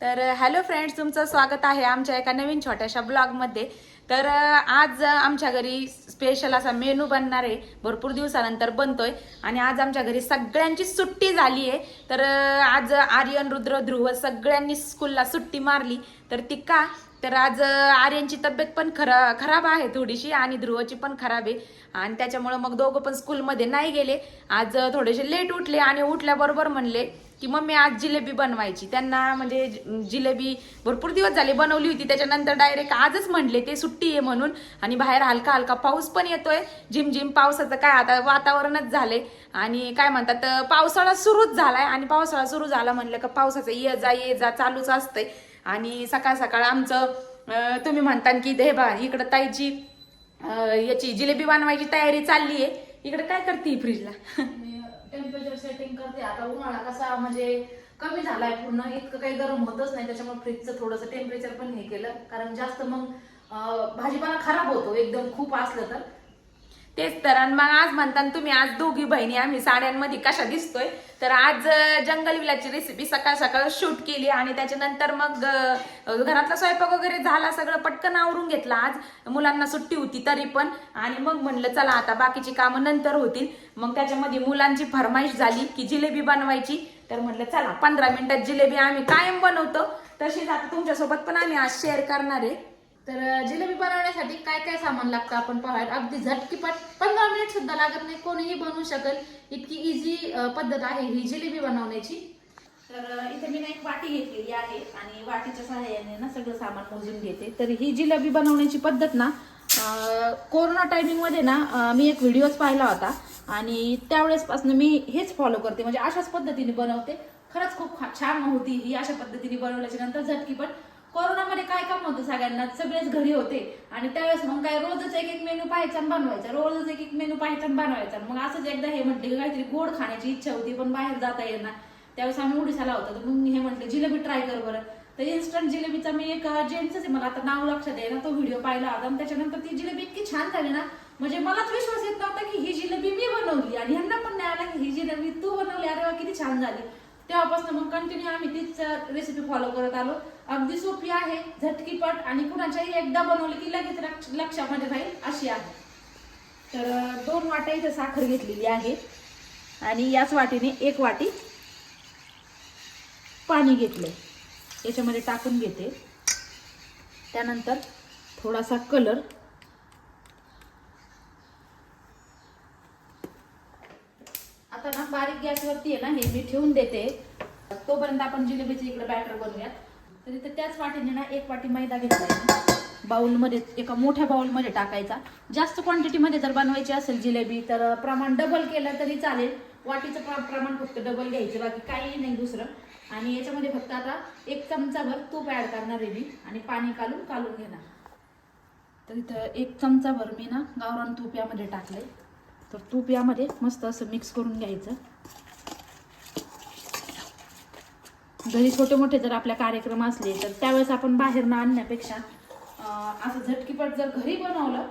तर hello friends तुमचं स्वागत आहे आमच्या एका नवीन छोट्याशा ब्लॉगमध्ये. तर आज आमच्या घरी स्पेशल असा मेनू बनणार आहे. भरपूर दिवसानंतर बनतोय. आणि आज आमच्या घरी सगळ्यांची सुट्टी झाली आहे. तर आज आर्यन रुद्र ध्रुव सगळ्यांनी स्कूलला सुट्टी मारली. तर ती का? तर आज आर्यनची तब्येत पण खरा खराब आहे थोडीशी आणि ध्रुवची पण खराब आहे. आणि त्याच्यामुळं मग दोघं पण स्कूलमध्ये नाही गेले. आज थोडेसे लेट उठले आणि उठल्याबरोबर म्हणले की मम्मी आज जिलेबी बनवायची. त्यांना म्हणजे जिलेबी भरपूर दिवस झाले बनवली होती. त्याच्यानंतर डायरेक्ट आजच म्हणले ते सुट्टी आहे म्हणून. आणि बाहेर हलका हलका पाऊस पण येतोय. झिमझिम झिम पावसाचं काय आता वातावरणच झाले आणि काय म्हणतात पावसाळा सुरूच झालाय. आणि पावसाळा सुरू झाला म्हणलं का पावसाचं ये जा ये जा चालूच असतंय. आणि सकाळ सकाळ आमचं तुम्ही म्हणता की हे बा इकडं ताईची याची जिलेबी बनवायची तयारी चालली आहे इकडे काय करते फ्रीजला? टेम्परेचर सेटिंग करते. आता उन्हाळा कसा म्हणजे कमी झालाय पूर्ण इतकं काही गरम होतच नाही त्याच्यामुळे फ्रीजचं थोडंसं टेम्परेचर पण हे केलं. कारण जास्त मग भाजीपाला खराब होतो एकदम खूप असलं तर. तेच तर. आणि मग आज म्हणताना तुम्ही आज दोघी बहिणी आम्ही साड्यांमध्ये कशा दिसतोय? तर आज जंगल विलाची रेसिपी सकाळ सकाळ शूट केली आणि त्याच्यानंतर मग घरातला स्वयंपाक वगैरे झाला सगळं पटकन आवरून घेतला. आज मुलांना सुट्टी होती तरी पण. आणि मग म्हणलं चला आता बाकीची कामं नंतर होतील. मग त्याच्यामध्ये मुलांची फरमाईश झाली की जिलेबी बनवायची. तर म्हटलं चला पंधरा मिनिटात जिलेबी आम्ही कायम बनवतो. तशीच आता तुमच्यासोबत पण आम्ही आज शेअर करणार आहे. तर जिलेबी बनवण्यासाठी काय काय सामान लागतं आपण पाहूयात. अगदी झटकीपट पंधरा मिनिट सुद्धा लागत नाही. कोणीही बनवू शकेल. इतकी इझी पद्धत आहे ही जिलेबी बनवण्याची. तर इथे मी ना एक वाटी घेतलेली आहे आणि वाटीच्या सहाय्याने ना सगळं सामान मोजून घेते. तर ही जिलेबी बनवण्याची पद्धत ना कोरोना टायमिंगमध्ये ना मी एक व्हिडिओच पाहिला होता. आणि त्यावेळेसपासून मी हेच फॉलो करते. म्हणजे अशाच पद्धतीने बनवते. खरंच खूप छान होती ही अशा पद्धतीने बनवल्याच्या नंतर झटकी पण कोरोनामध्ये काय काम होतं सगळ्यांना? सगळेच घरी होते. आणि त्यावेळेस मग काय रोजच एक एक मेनू पाहायचा बनवायचा. रोजच एक एक मेनू पाहायचा बनवायचा. मग असंच एकदा हे म्हटले की काहीतरी गोड खाण्याची इच्छा होती पण बाहेर जाता येणार त्यावेळेस आम्ही उडीसाला होतो. तर मग हे म्हटलं जिलेबी ट्राय कर बरं. तर इन्स्टंट जिलेबीचा मी एक जेंट्सच आहे मला आता नाव लक्षात आहे ना तो व्हिडिओ पाहिला होता. आणि त्याच्यानंतर ती जिलेबी इतकी छान झाली ना म्हणजे मलाच विश्वास येत नव्हता की ही जिलेबी मी बनवली आणि ह्यांना पण नाही आला की ही जिलेबी तू बनवली अरे वा किती छान झाली. तेव्हापासून मग कंटिन्यू आम्ही तीच रेसिपी फॉलो करत आलो. अगदी सोपी आहे झटकीपट आणि कुणाच्याही एकदा बनवली की लगेच लक्ष- लक्षामध्ये राहील अशी आहे. तर दोन वाट्या इथे साखर घेतलेली आहे. आणि याच वाटीने एक वाटी पाणी घेतलंय. याच्यामध्ये टाकून घेते. त्यानंतर थोडासा कलर आता ना बारीक गॅसवरती आहे ना हे मी ठेवून देते. तोपर्यंत आपण जिलेबीचे इकडे बॅटर बनवूयात. तर इथे त्याच वाटीने ना एक वाटी मैदा घेतलाय. बाऊलमध्ये एका मोठ्या बाऊलमध्ये टाकायचा. जास्त क्वांटिटीमध्ये जर बनवायची असेल जिलेबी तर प्रमाण डबल केलं तरी चालेल. वाटीचं प्र- प्रमाण फक्त डबल घ्यायचं बाकी काही नाही दुसरं. आणि याच्यामध्ये फक्त आता एक चमचाभर तूप ॲड करणार आहे मी. आणि पाणी कालून कालून घेणार. तर इथं एक चमचाभर मी ना गावरान तूप यामध्ये टाकलंय. तर तूप यामध्ये मस्त असं मिक्स करून घ्यायचं. घरी छोटे मोठे जर आपल्या कार्यक्रम असले तर त्यावेळेस आपण बाहेर आणण्यापेक्षा असं झटकीपट जर घरी बनवलं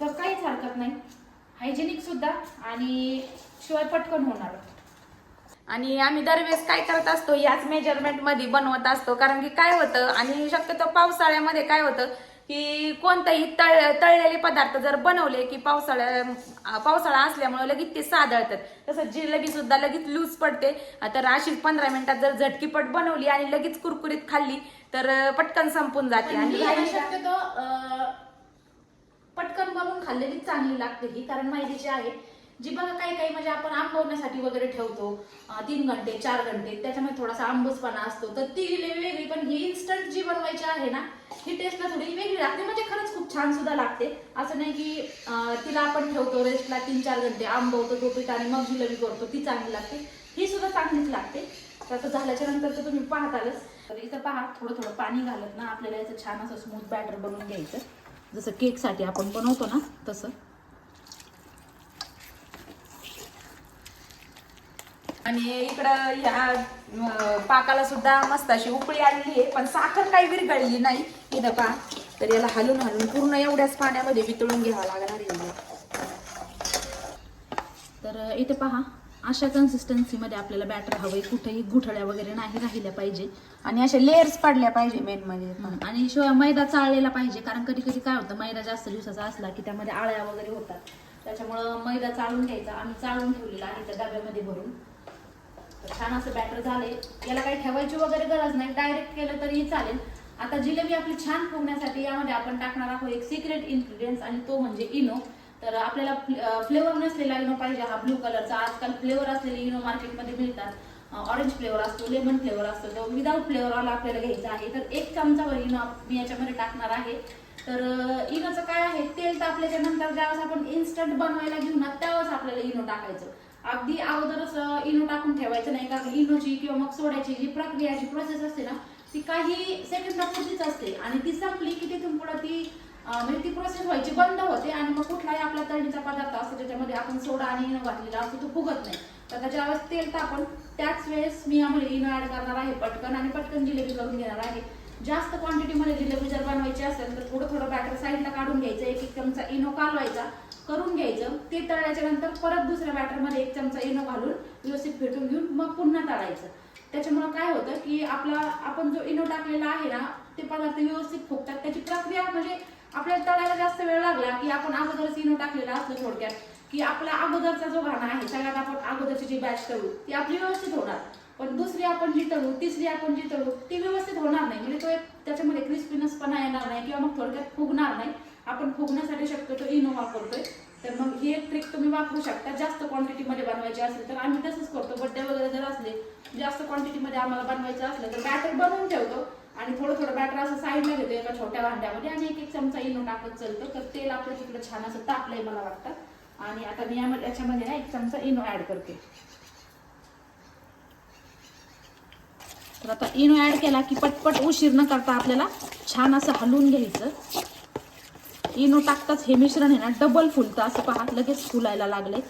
तर काहीच हरकत नाही. हायजेनिक सुद्धा आणि शिवाय पटकन होणार. आणि आम्ही दरवेळेस काय करत असतो याच मेजरमेंटमध्ये बनवत असतो. कारण की काय होतं आणि शक्यतो पावसाळ्यामध्ये काय होतं की कोणताही तळ तळलेले पदार्थ जर बनवले की पावसाळ्या पावसाळा असल्यामुळे लगेच ते सादळतात. तसं जिलेबी सुद्धा लगेच लूज पडते. तर अशीच पंधरा मिनिटात जर झटकीपट बनवली आणि लगेच कुरकुरीत खाल्ली तर पटकन संपून जाते. आणि शक्यतो पटकन बनवून खाल्लेली चांगली लागते ही कारण मैद्याची आहे जी बघा काही काही म्हणजे आपण आंबवण्यासाठी वगैरे ठेवतो तीन घंटे चार घंटे त्याच्यामध्ये थोडासा आंबूसपणा असतो तर ती जिलेबी वेगळी पण ही इन्स्टंट जी बनवायची आहे ना ही टेस्टला थोडी वेगळी लागते म्हणजे खरंच खूप छान सुद्धा लागते. असं नाही की तिला आपण ठेवतो रेस्टला तीन चार घंटे आंबवतो तो आणि मग जिलबी करतो ती चांगली लागते. ही सुद्धा चांगलीच लागते. तर आता झाल्याच्यानंतर तर तुम्ही पाहतालच. तर इथं पहा थोडं थोडं पाणी घालत ना आपल्याला याचं छान असं स्मूथ बॅटर बनवून घ्यायचं. जसं केकसाठी आपण बनवतो ना तसं. आणि इकडं ह्या पाकाला सुद्धा मस्त अशी उकळी आलेली आहे पण साखर काही विरघळली नाही. इथं पा तर याला हलून हलून पूर्ण एवढ्याच पाण्यामध्ये वितळून घ्यावं लागणार आहे तर इथे पहा. अशा कन्सिस्टन्सीमध्ये आपल्याला बॅटर हवंय. कुठेही गुठळ्या वगैरे नाही राहिल्या पाहिजे. आणि अशा लेअर्स पडल्या पाहिजे मेन म्हणजे आणि शिवाय मैदा चाळलेला पाहिजे. कारण कधी कधी काय होतं मैदा जास्त दिवसाचा असला की त्यामध्ये आळ्या वगैरे होतात. त्याच्यामुळं मैदा चाळून घ्यायचा. आम्ही चाळून ठेवलेला आहे त्या डब्यामध्ये भरून. तर छान असं बॅटर झालंय. याला काही ठेवायची वगैरे गरज नाही. डायरेक्ट केलं तरीही चालेल. आता जिलेबी आपली छान फुगण्यासाठी यामध्ये आपण टाकणार आहोत एक सिक्रेट इन्ग्रेडियन्स आणि तो म्हणजे इनो. तर आपल्याला फ्लेवर नसलेला इनो पाहिजे. हा ब्लू कलरचा आजकाल फ्लेवर असलेले इनो मार्केटमध्ये मिळतात. ऑरेंज फ्लेवर असतो लेमन फ्लेवर असतो. तो विदाऊट फ्लेवरवाला आपल्याला घ्यायचा आहे. तर एक चमचावर इनो मी याच्यामध्ये टाकणार आहे. तर इनोचं काय आहे? तेल तापल्याच्या नंतर ज्यावेळेस आपण इन्स्टंट बनवायला घेऊ ना त्यावेळेस आपल्याला इनो टाकायचं. अगदी अगोदरच इनो टाकून ठेवायचं नाही कारण इनोची किंवा मग सोड्याची जी प्रक्रिया जी प्रोसेस असते ना ती काही सेकंदापूर्वीच असते. आणि ती संपली की तिथून पुढे ती म्हणजे ती प्रोसेस व्हायची बंद होते आणि मग कुठलाही आपला तळणीचा पदार्थ असतो त्याच्यामध्ये आपण सोडा आणि इनो घातलेला असतो तो फुगत नाही. तर त्याच्या वेळेस तेल तापण त्याच वेळेस मी यामध्ये इनो ऍड करणार आहे पटकन आणि पटकन जिलेबी करून घेणार आहे. जास्त क्वांटिटीमध्ये जिलेबी जर बनवायची असेल तर थोडं थोडं बॅटर साईडला काढून घ्यायचं एक एक चमचा इनो कालवायचा. करून घ्यायचं ते तळल्याच्या नंतर परत दुसऱ्या बॅटरमध्ये एक चमचा इनो घालून व्यवस्थित फेटून घेऊन मग पुन्हा तळायचं. त्याच्यामुळे काय होतं की आपला आपण जो इनो टाकलेला आहे ना ते पदार्थ व्यवस्थित फुगतात. त्याची प्रक्रिया म्हणजे आपल्याला तळायला जास्त वेळ लागला की आपण अगोदरच इनो टाकलेला असतो थोडक्यात. की आपला अगोदरचा जो घाणा आहे सगळ्यात आपण अगोदरची जी बॅच तळू ती आपली व्यवस्थित होणार. पण दुसरी आपण जी तळू तिसरी आपण जी तळू ती व्यवस्थित होणार नाही. म्हणजे तो एक त्याच्यामध्ये क्रिस्पीनसपणा येणार नाही किंवा मग थोडक्यात फुगणार नाही. आपण फुगण्यासाठी शक्यतो इनो वापरतोय. तर मग ही एक ट्रिक तुम्ही वापरू शकता. जास्त क्वांटिटीमध्ये बनवायची असेल तर आम्ही तसंच करतो. बड्डे वगैरे जर असले जास्त क्वांटिटीमध्ये आम्हाला बनवायचं असलं तर बॅटर बनवून ठेवतो. आणि थोडं थोडं बॅटर असं साईडला घेतो एका छोट्या भांड्यामध्ये. आणि एक एक चमचा इनो टाकत चलतो. तर तेल आपलं तिकडं छान असं तापलंय मला वाटतं. आणि आता मी यामध्ये याच्यामध्ये ना एक चमचा इनो ऍड करते. तर आता इनो ऍड केला की पटपट उशीर न करता आपल्याला छान असं हलवून घ्यायचं. इनो टाकताच हे मिश्रण आहे ना डबल फुलतं. असं पहा लगेच फुलायला लागले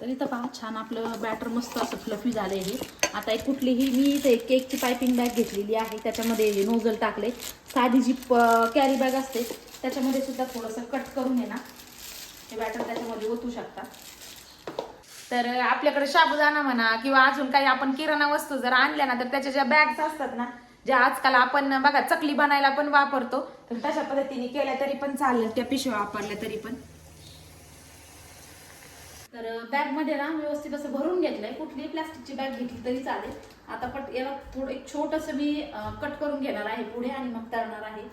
तर इथं पहा छान आपलं बॅटर मस्त असं फ्लफी झालंय हे. आता एक कुठलीही मी इथे एक केकची पायपिंग बॅग घेतलेली आहे. त्याच्यामध्ये नोझल टाकले साधी जी कॅरी बॅग असते त्याच्यामध्ये सुद्धा थोडंसं कट करून आहे ना हे बॅटर त्याच्यामध्ये ओतू शकता. तर आपल्याकडे शाबुदाना म्हणा किंवा अजून काही आपण किराणा वस्तू जर आणल्या ना तर त्याच्या ज्या बॅग्स असतात ना जे आजकाल आपण बघा चकली बनायला पण वापरतो. तर तशा पद्धतीने केल्या तरी पण चालेल त्या पिशव्या वापरल्या तरी पण. तर बॅगमध्ये ना व्यवस्थित असं भरून घेतलंय. कुठलीही प्लास्टिकची बॅग घेतली तरी चालेल. आता पट याला थोडं एक छोटस मी कट करून घेणार आहे. पुढे आणि मग तळणार आहे.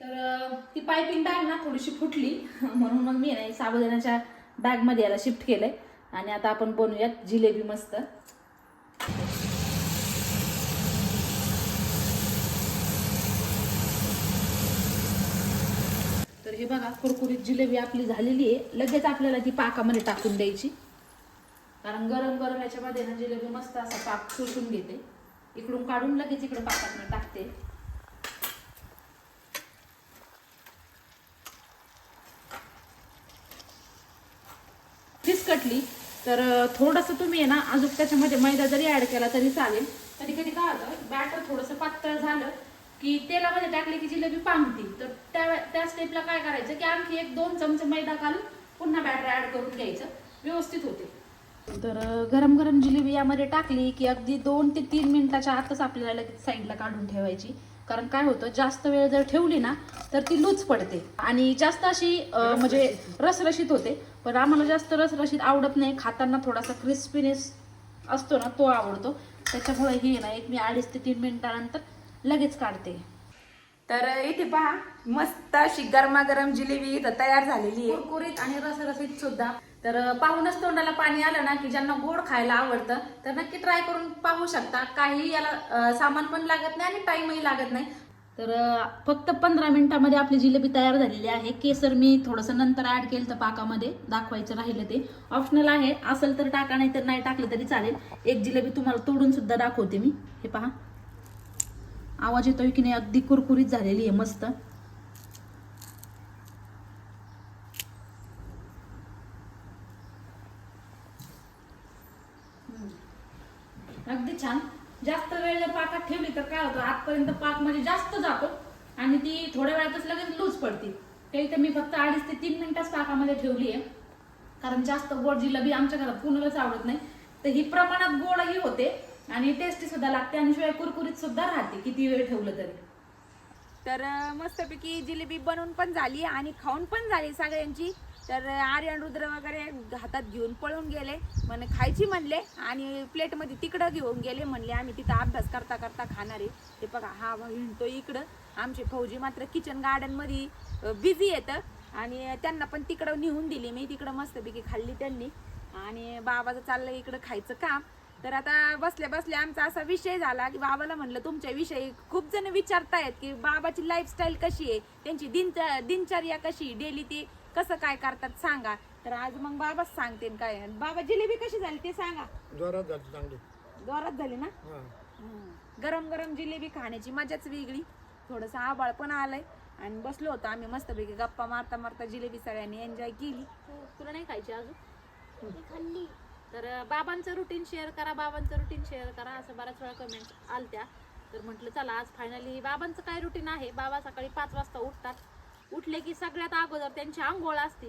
तर ती पायपिंग बॅग ना थोडीशी फुटली. म्हणून मग मी ना साबुदाण्याच्या बॅगमध्ये याला शिफ्ट केलंय. आणि आता आपण बनवूयात जिलेबी मस्त. हे बघा कुरकुरीत जिलेबी आपली झालेली आहे. लगेच आपल्याला ती पाकामध्ये टाकून द्यायची. कारण गरम गरम याच्यामध्ये ना जिलेबी मस्त असा पाक शोषून घेते. इकडून काढून लगेच इकडे पाकात टाकते. फिसकटली तर थोडंसं तुम्ही आहे ना अजून त्याच्यामध्ये मैदा जरी ऍड केला तरी चालेल. तरी कधी काय होतं बॅटर थोडंसं पातळ झालं की तेलामध्ये टाकले की जिलेबी पांगती तर त्या त्या स्टेपला काय करायचं की आणखी एक दोन चमचे मैदा घालून पुन्हा बॅटर ऍड करून घ्यायचं. व्यवस्थित होते. तर गरम गरम जिलेबी यामध्ये टाकली की अगदी दोन ते तीन मिनिटाच्या आतच आपल्याला लगेच साईडला काढून ठेवायची. कारण काय होतं जास्त वेळ जर ठेवली ना तर ती लूज पडते. आणि जास्त अशी म्हणजे रसरशीत होते. पण आम्हाला जास्त रसरशीत आवडत नाही. खाताना थोडासा क्रिस्पीनेस असतो ना तो आवडतो. त्याच्यामुळे हे ना एक मी अडीच ते तीन मिनिटानंतर लगेच काढते. तर इथे पहा मस्त अशी गरमागरम जिलेबी इथं तयार झालेली आहे. कुरकुरीत आणि रसरसीत सुद्धा. तर पाहूनच तोंडाला पाणी आलं ना की ज्यांना गोड खायला आवडतं तर नक्की ट्राय करून पाहू शकता. काही याला सामान पण लागत नाही आणि टाइमही लागत नाही. तर फक्त पंधरा मिनिटामध्ये आपली जिलेबी तयार झालेली आहे. केसर मी थोडंसं नंतर ऍड केलं तर पाकामध्ये. दाखवायचं राहिलं ते. ऑप्शनल आहे. असेल तर टाका नाही तर नाही टाकलं तरी चालेल. एक जिलेबी तुम्हाला तोडून सुद्धा दाखवते मी. हे पहा. आवाज येतोय की नाही? अगदी कुरकुरीत झालेली आहे मस्त. अगदी छान. जास्त वेळ जर पाकात ठेवली तर काय होतं? आजपर्यंत पाक म्हणजे जास्त जातो आणि ती थोड्या वेळातच लगेच लूज पडते. ते तर मी फक्त अडीच ते तीन मिनिटाच पाकामध्ये ठेवली आहे. कारण जास्त गोड जिलबी आमच्या घरात कुणालाच आवडत नाही. तर ही प्रमाणात गोडही होते. आणि टेस्टी सुद्धा लागते आणि शिवाय कुरकुरीत सुद्धा राहते. किती वेळ ठेवलं तरी. तर मस्तपैकी जिलेबी बनवून पण झाली आणि खाऊन पण झाली सगळ्यांची. तर आर्यन रुद्र वगैरे हातात घेऊन पळून गेले. म्हणे खायची म्हणले आणि प्लेटमध्ये तिकडं घेऊन गेले म्हणले. आम्ही तिथं अभ्यास करता करता खाणार आहे. ते बघा हा हिंडतो इकडं. आमचे फौजी मात्र किचन गार्डनमध्ये बिझी येतं आणि त्यांना पण तिकडं नेऊन दिली मी. तिकडं मस्तपैकी खाल्ली त्यांनी. आणि बाबाचं चाललं इकडं खायचं काम. तर आता बसल्या बसल्या आमचा असा विषय झाला की बाबाला म्हणलं तुमच्या विषयी खूप जण विचारतायत की बाबाची लाईफस्टाईल कशी आहे? त्यांची दिन दिनचर्या कशी डेली ते कसं काय करतात सांगा. तर आज मग बाबाच सांगते काय. बाबा जिलेबी कशी झाली ते सांगा. जोरात झाली चांगली. जोरात झाली ना? हा. हम्म. गरम गरम जिलेबी खाण्याची मजाच वेगळी. थोडंसं आबाळ पण आलंय. आणि बसलो होतो आम्ही मस्तपैकी गप्पा मारता मारता जिलेबी सगळ्यांनी एन्जॉय केली. तुला नाही खायची अजून? खाल्ली. तर बाबांचं रुटीन शेअर करा बाबांचं रुटीन शेअर करा असं बऱ्याच वेळा कमेंट आलत्या. तर म्हटलं चला आज फायनली बाबांचं काय रुटीन आहे? बाबा सकाळी पाच वाजता उठतात. उठले की सगळ्यात अगोदर त्यांची आंघोळ असते.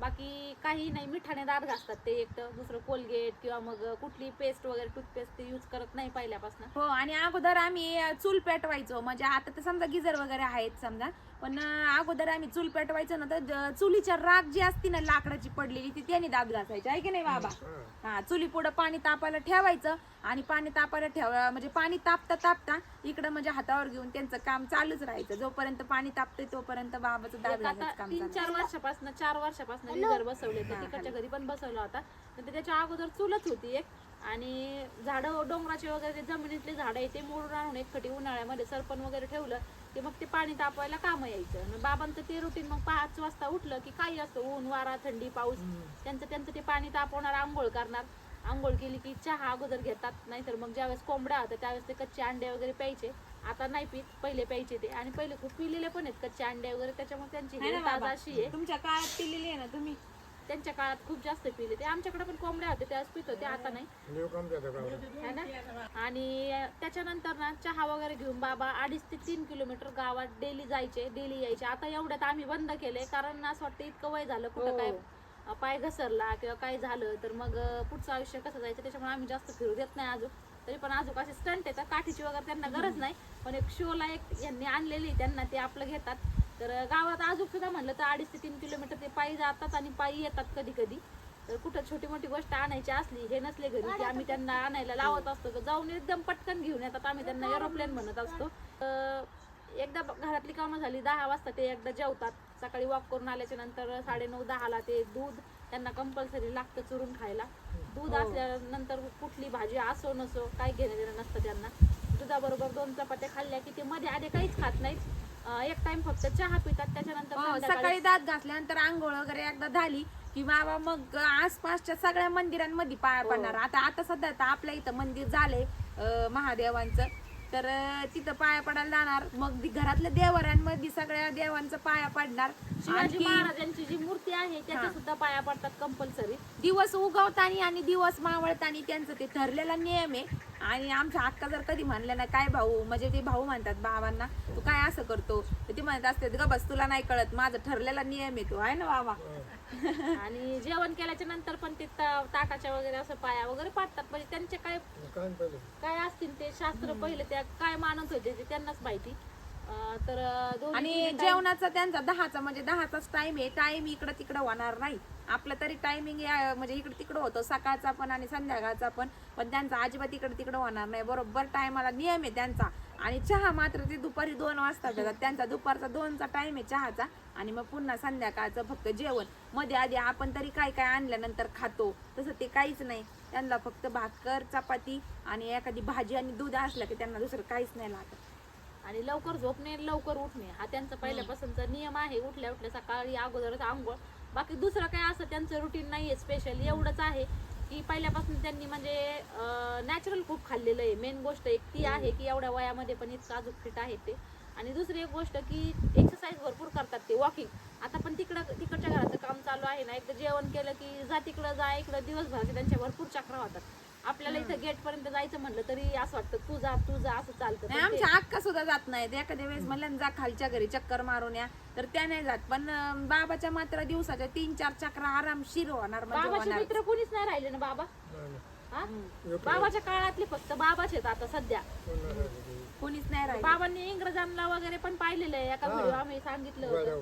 बाकी काही नाही मिठाने दात घासतात ते एक तर. दुसरं कोलगेट किंवा मग कुठली पेस्ट वगैरे टूथपेस्ट ते यूज करत नाही पहिल्यापासून. हो आणि अगोदर आम्ही चूल पेटवायचो. म्हणजे आता तर समजा गिझर वगैरे आहेत समजा. पण अगोदर आम्ही चूल पेटवायचो ना तर चुलीच्या राग जी असती ना लाकडाची पडलेली ती त्याने दात घासायची आहे की नाही बाबा? हा चुली पुढं पाणी तापायला ठेवायचं आणि पाणी तापायला ठेव म्हणजे पाणी तापता तापता इकडं म्हणजे हातावर घेऊन त्यांचं काम चालूच राहायचं. जोपर्यंत पाणी तापतंय तोपर्यंत बाबाचं दात घासायचं काम तीन चालू चार वर्षापासून चार वर्षापासून रिझर बसवले तर तिकडच्या घरी पण बसवला होता. तर त्याच्या अगोदर चुलच होती एक. आणि झाडं डोंगराचे वगैरे जमिनीतले झाडं आहे ते मोडून आणून एक खटी उन्हाळ्यामध्ये सरपण वगैरे ठेवलं की मग ते पाणी तापवायला काम यायचं. बाबांचं ते रुटीन मग पाच वाजता उठलं की काही असतं ऊन वारा थंडी पाऊस त्यांचं त्यांचं ते पाणी तापवणार आंघोळ करणार. आंघोळ केली की चहा अगोदर घेतात नाहीतर मग ज्यावेळेस कोंबड्या होत्या त्यावेळेस ते कच्चे अंडे वगैरे प्यायचे. आता नाही पित पहिले प्यायचे ते. आणि पहिले खूप पिलेले पण आहेत कच्चे अंडे वगैरे त्याच्यामुळे त्यांची? अशी आहे. तुमच्या काळात पिलेली आहे ना तुम्ही? त्यांच्या काळात खूप जास्त पिले. ते आमच्याकडे पण कोंबड्या होते त्यावेळेस पित होते आता नाही. है ना? आणि त्याच्यानंतर ना चहा वगैरे घेऊन बाबा अडीच ते तीन किलोमीटर गावात डेली जायचे डेली यायचे. आता एवढ्यात आम्ही बंद केले कारण असं वाटतं इतकं वय झालं कुठं हो. काय अं, पाय घसरला किंवा काय झालं तर मग पुढचं आयुष्य कसं जायचं? त्याच्यामुळे आम्ही जास्त फिरू देत नाही अजून. तरी पण अजून असे स्टंट येतात. काठीची वगैरे त्यांना गरज नाही. पण एक शोला एक यांनी आणलेली त्यांना ते आपलं घेतात. तर गावात अजून सुद्धा म्हणलं तर अडीच ते तीन किलोमीटर ते पायी जातात आणि पायी येतात कधी कधी तर कुठं छोटी मोठी गोष्ट आणायची असली हे नसले घरी की आम्ही त्यांना आणायला लावत असतो. तर जाऊन एकदम पटकन घेऊन येतात. आम्ही त्यांना एरोप्लेन म्हणत असतो. एकदा घरातली कामं झाली दहा वाजता ते एकदा जेवतात. सकाळी वॉक करून आल्याच्यानंतर साडेनऊ दहाला ते दूध त्यांना कंपल्सरी लागतं चुरून खायला. दूध असल्यानंतर कुठली भाजी असो नसो काही घेणं देणं नसतं त्यांना. दुधाबरोबर दोन चपात्या खाल्ल्या की ते मध्ये आधी काहीच खात नाहीत. एक टाइम फक्त चहा पितात त्याच्यानंतर हो, सकाळी दात घासल्यानंतर आंघोळ वगैरे एकदा झाली की बाबा मग आसपासच्या सगळ्या मंदिरांमध्ये पाया हो. पडणार. आता आता सध्या तर आपल्या इथं मंदिर झाले महादेवांचं. तर तिथं पाया पडायला जाणार. मग घरातल्या देवाऱ्यांमध्ये सगळ्या देवांचं पाया पडणार. शिवाजी महाराजांची जी मूर्ती आहे त्याच्या हा. सुद्धा पाया पडतात कंपल्सरी दिवस उगवतानी आणि दिवस मावळतानी त्यांचं ते ठरलेला नियम आहे. आणि आमच्या अक्का जर कधी म्हणलं ना काय भाऊ? म्हणजे ते भाऊ म्हणतात बाबांना तू काय असं करतो? तर ते म्हणत असते ग बस तुला नाही कळत माझा ठरलेला नियम आहे तो आहे ना बाबा? आणि जेवण केल्याच्यानंतर पण ते ता- ताटाच्या वगैरे असं पाया वगैरे पाडतात म्हणजे त्यांचे काय काय असतील ते शास्त्र पहिले त्या काय मानत होते ते त्यांनाच माहिती. अं, तर दोन्ही आणि जेवणाचा त्यांचा दहाचा म्हणजे दहाचाच टाइम आहे टाइम इकडं तिकडं होणार नाही. आपलं तरी टायमिंग म्हणजे इकडं तिकडं होतं सकाळचा पण आणि संध्याकाळचा पण पण त्यांचा अजिबात इकडं तिकडं होणार नाही. बरोबर टायमाला नियम आहे त्यांचा. आणि चहा मात्र ते दुपारी दोन वाजता देतात. त्यांचा दुपारचा दोनचा टाइम आहे चहाचा. आणि मग पुन्हा संध्याकाळचं फक्त जेवण. मध्ये आधी आपण तरी काय काय आणल्यानंतर खातो. तसं ते काहीच नाही. त्यांना फक्त भाकर चपाती आणि एखादी भाजी आणि दूध असलं की त्यांना दुसरं काहीच नाही लागत. आणि लवकर झोपणे लवकर उठणे हा त्यांचा पहिल्यापासूनचा नियम आहे. उठल्या उठल्या सकाळी अगोदरच आंघोळ बाकी दुसरं काय असं त्यांचं रुटीन नाहीये स्पेशल एवढंच आहे की पहिल्यापासून त्यांनी म्हणजे नॅचरल खूप खाल्लेलं आहे. मेन गोष्ट एक ती आहे की एवढ्या वयामध्ये पण इतकं अजून फिट आहेत ते. आणि दुसरी एक गोष्ट की एक्सरसाइज भरपूर करतात ते वॉकिंग आता पण तिकडं तिकडच्या घराचं काम चालू आहे ना एकदा जेवण केलं की जा तिकडं जा इकडं दिवसभराचे त्यांच्या भरपूर चक्रा होतात. आपल्याला इथं गेट पर्यंत जायचं म्हणलं तरी असं वाटतं तू जा तू जा असं चालतं. नाही पण ते- आमच्या अक्का सुद्धा जात नाहीत. एखाद्या वेळेस म्हणलं जा खालच्या घरी चक्कर मारून या. तर त्या नाही जात. पण अं, बाबाच्या मात्र दिवसाच्या तीन चार चक्र आरामशीर होणार म्हणजे बाबाचे होणार. मित्र कोणीच नाही राहिले ना बाबा? नाही, नाही. हा बाबाच्या काळातले फक्त बाबाच आहेत आता सध्या. नाही. कोणीच नाही राहिलं. बाबांनी इंग्रजांना वगैरे पण पाहिलेलं आहे. एका व्हिडिओ आम्ही सांगितलं होतं.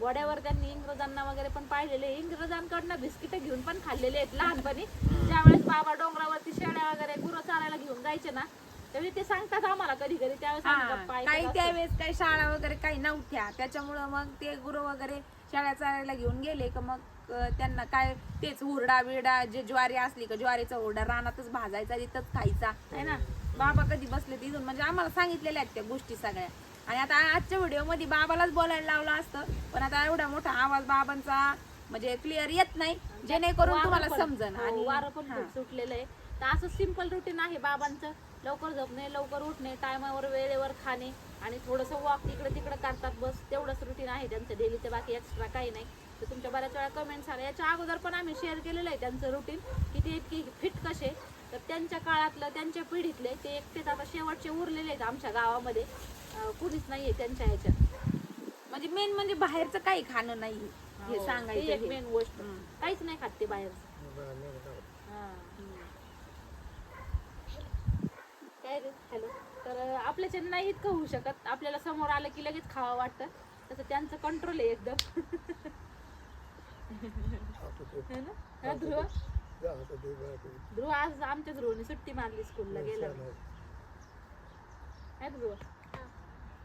गोड्यावर त्यांनी इंग्रजांना वगैरे पण पाहिलेले. इंग्रजांकडनं बिस्किट घेऊन पण खाल्लेले आहेत लहानपणी. ज्यावेळेस बाबा डोंगरावरती शेळ्या वगैरे गुरं चारायला घेऊन जायचे ना त्यावेळी ते सांगतात आम्हाला कधी कधी त्यावेळेस काही. त्यावेळेस काही शाळा वगैरे काही नव्हत्या. त्याच्यामुळं मग ते गुरु वगैरे शाळा चालायला घेऊन गेले का मग त्यांना काय तेच हुरडा बिरडा जे ज्वारी असली का ज्वारीचा हुरडा रानातच भाजायचा तिथंच खायचा. आहे ना? बाबा कधी बसले तिथून. म्हणजे आम्हाला सांगितलेल्या आहेत त्या गोष्टी सगळ्या. आणि आता आजच्या व्हिडिओमध्ये बाबालाच बोलायला लावलं असतं पण आता एवढा मोठा आवाज बाबांचा म्हणजे क्लिअर येत नाही. जेणेकरून तुम्हाला समजन. हो, आणि वारं पण. खूप सुटलेलं आहे. तर असं सिंपल रुटीन आहे बाबांचं. लवकर झोपणे लवकर उठणे टायमावर वेळेवर खाणे आणि थोडंसं वॉक इकडे तिकडे करतात बस. तेवढंच रुटीन आहे त्यांचं. डेलीचं बाकी एक्स्ट्रा काही नाही. तर तुमच्या बऱ्याच वेळा कमेंट्स आल्या. याच्या अगोदर पण आम्ही शेअर केलेलं आहे त्यांचं रुटीन की ते इतकी फिट कसे. तर त्यांच्या काळातलं त्यांच्या पिढीतले ते एकटेच आता शेवटचे उरलेले आहेत आमच्या गावामध्ये. कुणीच नाहीये त्यांच्या ह्याच्यात. म्हणजे मेन म्हणजे बाहेरचं काही खाणं नाही हे हो, ती सांगायचं एक हे. मेन गोष्ट. हम्म. काहीच नाही खात ते बाहेर? काय रे? हॅलो. तर आपल्या चॅनल नाही इतकं होऊ शकत. आपल्याला समोर आलं की लगेच खावं वाटतं. तसं त्यांचं कंट्रोल आहे एकदम. है ना? हा, ध्रुव? ध्रुव आज आमच्या ध्रुवने सुट्टी मारली स्कूलला गेला ध्रुव?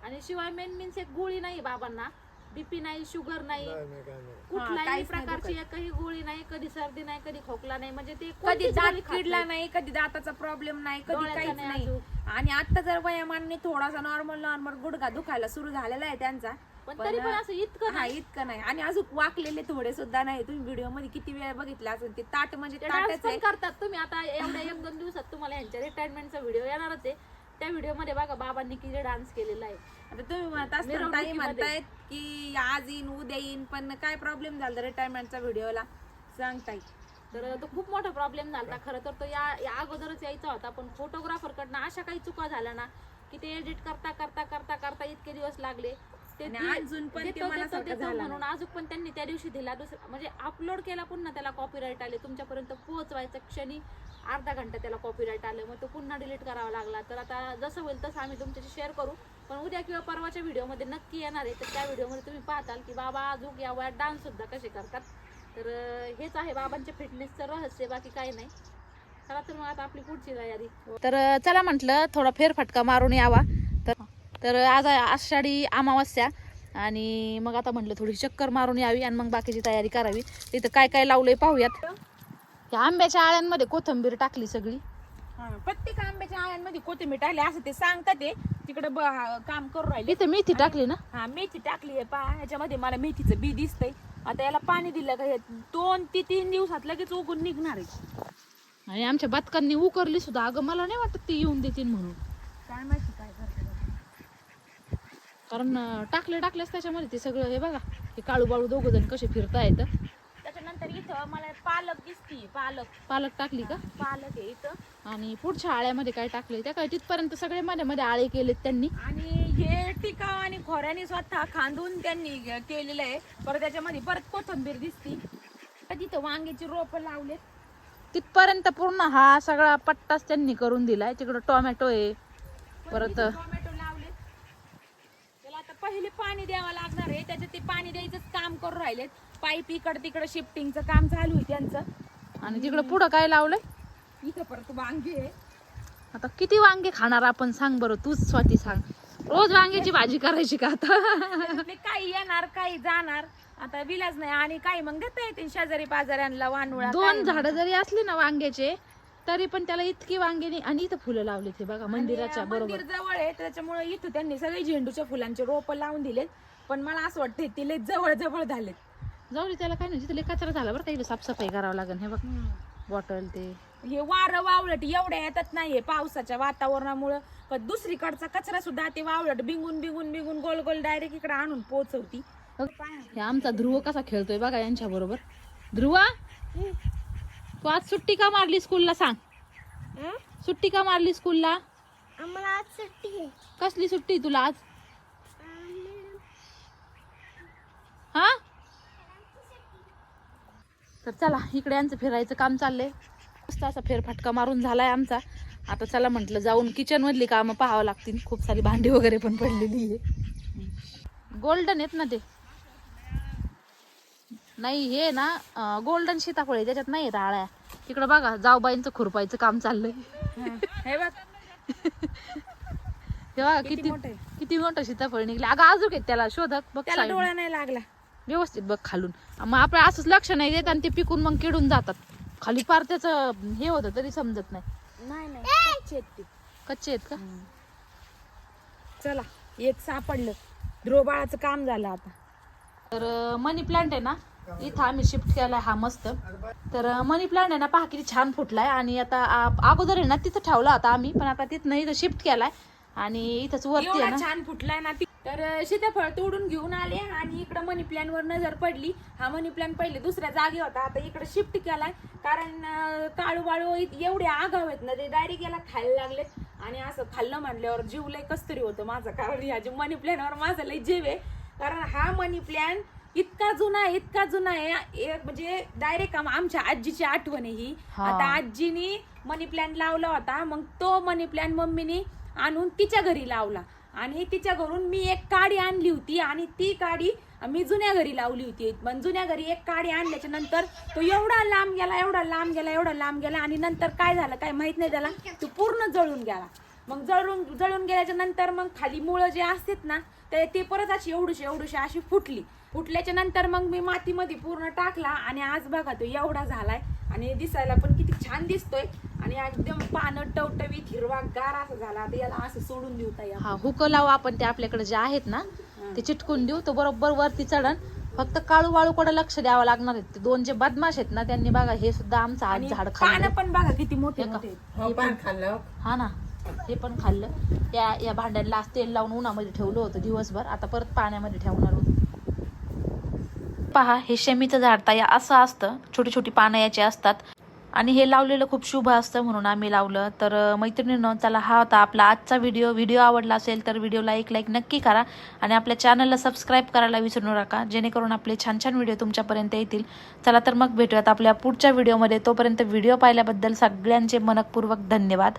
आणि शिवाय मेन मीन्स एक गोळी नाही बाबांना. बीपी नाही शुगर नाही. नाही, नाही, काय नाही. कुठल्याही काहीच नाही प्रकारची एकही गोळी नाही कधी सर्दी नाही कधी खोकला नाही. म्हणजे ते कधी कोणतीच दात गोळी खात किडला नाही. कधी दाताचा प्रॉब्लेम नाही कधी डोळ्याचा काहीच नाही. आणि आता जर वयामानाने थोडासा नॉर्मल नॉर्मल गुडघा दुखायला सुरू झालेला आहे त्यांचा पण तरी पण असं इतकं हा इतकं नाही. आणि अजून वाकलेले थोडे सुद्धा नाही. तुम्ही व्हिडिओमध्ये किती वेळा बघितला असेल ते ताट म्हणजे ते डान्स ताटच पण आहे. करतात तुम्ही. आता एवढ्या एक दोन दिवसात तुम्हाला यांच्या रिटायरमेंटचा व्हिडिओ येणारच आहे. त्या व्हिडिओमध्ये बघा बाबांनी किती डान्स केलेला आहे. आता तुम्ही म्हणत असताना ताई मिरवणुकीमध्ये. म्हणतायत की आज येईन उद्या येईन पण काय प्रॉब्लेम झाला रिटायरमेंटच्या व्हिडिओला सांगताय तर तो खूप मोठा प्रॉब्लेम झाला खरं तर तो या या अगोदरच यायचा होता पण फोटोग्राफर कडनं अशा काही चुका झाल्या ना की ते एडिट करता करता करता करता इतके दिवस लागले. ते आणि दि- अजून पण ते देतो, देतो, मनासारखं देतो झालं म्हणून अजून पण त्यांनी त्या दिवशी दिला. दुसरा म्हणजे अपलोड केला पुन्हा त्याला कॉपीराईट आले. तुमच्यापर्यंत पोहोचवायच्या क्षणी अर्धा घंटा त्याला कॉपीराईट आलं मग तो पुन्हा डिलीट करावा लागला. तर आता जसं होईल तसं आम्ही तुमच्याशी शेअर करू. पण उद्या किंवा परवाच्या व्हिडिओमध्ये नक्की येणार आहे. तर त्या व्हिडिओमध्ये तुम्ही पाहताल की बाबा अजून या वयात डान्ससुद्धा कसे करतात. तर हेच आहे बाबांच्या फिटनेसचं रहस्य बाकी काही नाही. चला तर मग आता आपली पुढची तयारी. तर चला म्हटलं थोडा फेरफटका मारून यावा. तर तर आज आषाढी अमावस्या. आणि मग आता म्हटलं थोडी चक्कर मारून यावी आणि मग बाकीची तयारी करावी. तिथं काय काय लावलंय पाहूयात. या आंब्याच्या आळ्यांमध्ये कोथंबीर टाकली सगळी. हा, प्रत्येक आंब्याच्या आळ्यांमध्ये कोथिंबीर टाकली असं ते सांगतात ते. तिकडे काम करू राहिले. इथं मेथी टाकली ना? हा मेथी टाकली आहे पा. ह्याच्यामध्ये मला मेथीचं बी दिसतंय. आता याला पाणी दिलं का हे दोन ते तीन दिवसात लगेच उगून निघणार आहे. आणि आमच्या बदकांनी उकरली सुद्धा. अगं मला नाही वाटत ती येऊन देतील म्हणून. काय माहिती काय करते कारण अं, टाकले टाकलेच त्याच्यामध्ये ते सगळं हे बघा हे काळू बाळू दोघ जण कसे फिरतायत. त्याच्यानंतर इथं मला पालक दिसती पालक. पालक टाकली का? पालक आहे इथं. आणि पुढच्या आळ्यामध्ये काय टाकले त्या काय तिथपर्यंत सगळे मध्ये मध्ये आळे केलेत त्यांनी? आणि हे टिकाव आणि खोऱ्याने स्वतः खांदून त्यांनी केलेलं आहे. परत त्याच्यामध्ये परत कोथंबीर दिसती. तर तिथं वांग्याची रोपं लावलेत. तिथपर्यंत पूर्ण हा सगळा पट्टाच त्यांनी करून दिलाय. तिकडं टोमॅटो आहे. परत टोमॅटो लावलेत. त्याला आता पहिले पाणी द्यावं लागणार आहे. त्याच्यात ते पाणी द्यायचंच काम करून राहिलेत. पाईप इकडं तिकडं शिफ्टिंगचं काम चालू आहे त्यांचं. आणि तिकडं पुढं काय लावलंय? इथं परत वांगे आहे. आता किती वांगे खाणार आपण सांग बरं तूच स्वाती सांग. रोज वांग्याची भाजी करायची का आता? काही येणार काही जाणार. आता विलाज नाही आणि काही मग देता येते शेजारी पाजाऱ्यांना वानुळा दोन झाडं जरी असली ना वांग्याचे तरी पण त्याला इतकी वांगे नाही आणि इथं फुलं लावली ते बघा मंदिराच्या बरोबर. मंदिर जवळ आहे त्याच्यामुळे इथं त्यांनी सगळे झेंडूच्या फुलांचे रोप लावून दिलेत. पण मला असं वाटतं ते लय जवळ जवळ झालेत. जाऊ दे त्याला काय नाही तिथले कचरा झाला बरं काही साफसफाई करावं लागेल हे बघ. बॉटल ते. हे वारं वावळट एवढ्या येतात नाहीये पावसाच्या वातावरणामुळं. का दुसरीकडचा कचरा सुद्धा ते वावळट बिंगून बिंगून बिंगून गोल गोल डायरेक्ट इकडे आणून पोहोचवती. हे आमचा ध्रुव कसा खेळतोय बघा यांच्या बरोबर. ध्रुव तू आज सुट्टी का मारली स्कूलला सांग. सुट्टी का मारली स्कूलला? आम्हाला आज सुट्टी आहे. कसली सुट्टी तुला आज? हा? तर चला इकडे यांचं फिरायचं काम चाललंय. मस्त असा फेरफटका मारून झालाय आमचा. आता चला म्हटलं जाऊन किचन मधली कामं पाहावं लागतील. खूप सारी भांडी वगैरे पण पडलेली आहे. गोल्डन आहेत ना ते? नाही हे ना गोल्डन सीताफळ आहे. त्याच्यात नाही आहेत आळ्या. तिकडं बघा जाऊबाईंचं खुरपायचं काम चाललंय. हे बघ. तेव्हा किती किती मोठं आहे. किती मोठं सीताफळ निघले? अगं अजून आहेत त्याला शोधक. बघ. डोळा नाही लागला. व्यवस्थित बघ खालून. मग आपण असंच लक्ष नाही देत आणि ते पिकून मग किडून जातात. खाली पार त्याचं हे होतं तरी समजत नाही. नाही नाही. कच्चे आहेत ते. कच्चे आहेत का? चला एक सापडलं. ध्रुवबाळाचं काम झालं आता. तर मनी प्लांट आहे ना इथं आम्ही शिफ्ट केलाय हा मस्त. तर मनी प्लांट आहे ना पहा किती छान फुटलाय. आणि आता आ- अगोदर आहे ना तिथं ठेवला होता आम्ही पण आता तिथं इथं शिफ्ट केलाय. आणि इथंच वरती आहे एवढा ना छान फुटलाय ना ती तर सीताफळ तोडून घेऊन आले आणि इकडं मनी प्लॅन वर नजर पडली. हा मनी प्लॅन पहिले दुसऱ्या जागी होता. आता इकडे शिफ्ट केलाय. कारण काळू बाळू एवढे आगाव आहेत ना ते डायरेक्ट याला खायला लागले आणि असं खाल्लं म्हणल्यावर जीव लय कस तरी होतं माझं. कारण ह्या मनी प्लॅनवर माझं लय जीव आहे. कारण हा मनी प्लॅन इतका जुना आहे इतका जुना आहे. एक म्हणजे डायरेक्ट आमच्या आजीची आठवण आहे हा. आता आजीनी मनी प्लॅन लावला होता. मग तो मनी प्लॅन मम्मीनी आणून तिच्या घरी लावला. आणि तिच्या घरून मी एक काडी आणली होती आणि ती काडी मी जुन्या घरी लावली होती. पण जुन्या घरी एक काडी आणल्याच्या नंतर तो एवढा लांब गेला एवढा लांब गेला एवढा लांब गेला आणि नंतर काय झालं काय माहीत नाही त्याला. तो पूर्ण जळून गेला. मग जळून जळून गेल्याच्यानंतर मग खाली मुळं जे असतात ना ते ते परत अशी एवढीशी एवढीशी अशी फुटली. फुटल्याच्या नंतर मग मी मातीमध्ये पूर्ण टाकला आणि आज बघा तो एवढा झालाय आणि दिसायला पण किती छान दिसतोय. आणि एकदम पानं टवटवीत हिरवा गार असं झाला. आता याला असं सोडून देऊ ताई आपण. हा हुक लावू आपण ते आपल्याकडे जे आहेत ना ते चिटकून देऊ. तो बरोबर वरती चढण फक्त काळू वाळूकडे लक्ष द्यावं लागणार आहे ते दोन जे बदमाश आहेत ना त्यांनी बघा हे सुद्धा आमचं आज आणि झाड खाल्लं. पानं पण बघा किती मोठे हे का? मोठे आहेत. हो पान खाल्लं. हा ना हे पण खाल्लं. या या भांड्यांना आज तेल लावून उन्हामध्ये ठेवलं होतं दिवसभर. आता परत पाण्यामध्ये ठेवणार होतं. पहा हे शमीचं झाड ताई असं असतं. छोटी छोटी पानं याची असतात. आणि हे लावलेलं खूप शुभ असतं म्हणून आम्ही लावलं. तर मैत्रिणीनं मैत्रिणींनो चला हा होता आपला आजचा व्हिडिओ व्हिडिओ आवडला असेल तर व्हिडिओला एक लाईक नक्की करा. आणि आपल्या चॅनलला सबस्क्राईब करायला विसरू नका जेणेकरून आपले छान छान व्हिडिओ तुमच्यापर्यंत येतील. चला तर मग भेटूयात आपल्या पुढच्या व्हिडिओमध्ये तोपर्यंत व्हिडिओ पाहिल्याबद्दल सगळ्यांचे मनपूर्वक धन्यवाद.